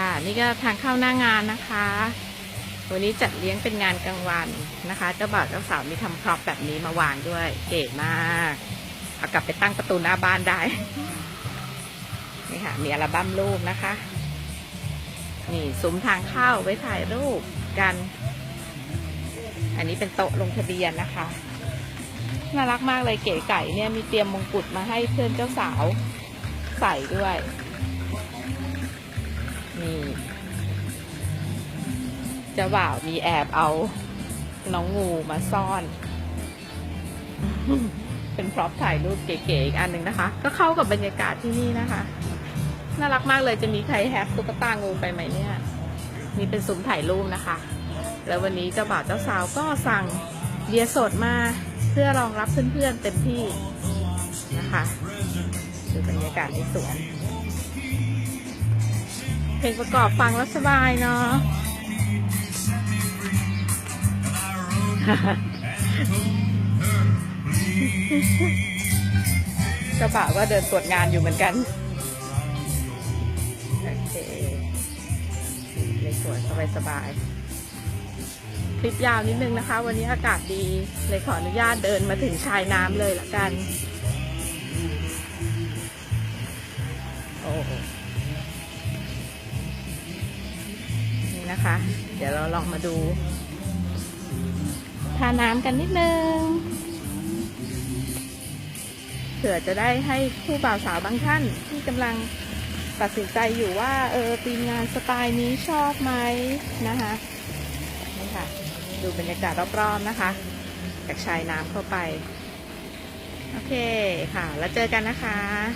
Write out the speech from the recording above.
ค่ะ นี่ก็ทางเข้าหน้างานนะคะ วันนี้จัดเลี้ยงเป็นงานกลางวันนะคะเจ้าบ่าวเจ้าสาวมีทำพร็อพแบบนี้มาวางด้วย เก๋มากเอากลับไปตั้งประตูหน้าบ้านได้ นี่ค่ะ มีอัลบั้มรูปนะคะ นี่ซุ้มทางเข้าไว้ถ่ายรูปกัน อันนี้เป็นโต๊ะลงทะเบียนนะคะ น่ารักมากเลยเก๋ไก่เนี่ยมีเตรียมมงกุฎมาให้เพื่อนเจ้าสาวใส่ด้วย จ้าบ่าวมีแอบเอาน้องงูมาซ่อน เป็นพร็อพถ่ายรูปเก๋ๆอีกอันหนึ่งนะคะ ก็เข้ากับบรรยากาศที่นี่นะคะ น่ารักมากเลยจะมีใครแฮปตุ๊กตางูไปไหมเนี่ยนี่เป็นซุ้มถ่ายรูปนะคะ แล้ววันนี้เจ้าบ่าวเจ้าสาวก็สั่งเบียร์สดมาเพื่อรองรับเพื่อนๆเต็มที่นะคะดูบรรยากาศในสวนเพลงประกอบฟังแล้วสบายเนาะ เจ้าบ่าวก็เดินตรวจงานอยู่เหมือนกัน โอเคในสวนสบายๆคลิปยาวนิดนึงนะคะ วันนี้อากาศดี เลยขออนุญาตเดินมาถึงชายน้ำเลยละกัน โอ้นี่นะคะ เดี๋ยวเราลองมาดู ทาน้ำกันนิดนึงเผื่อจะได้ให้คู่บ่าวสาวบางท่านที่กำลังตัดสินใจอยู่ว่า เออทีมงานสไตล์นี้ชอบไหมนะคะนี่ค่ะ ดูบรรยากาศรอบๆนะคะจากชายน้ำเข้าไป โอเคค่ะ แล้วเจอกันนะคะ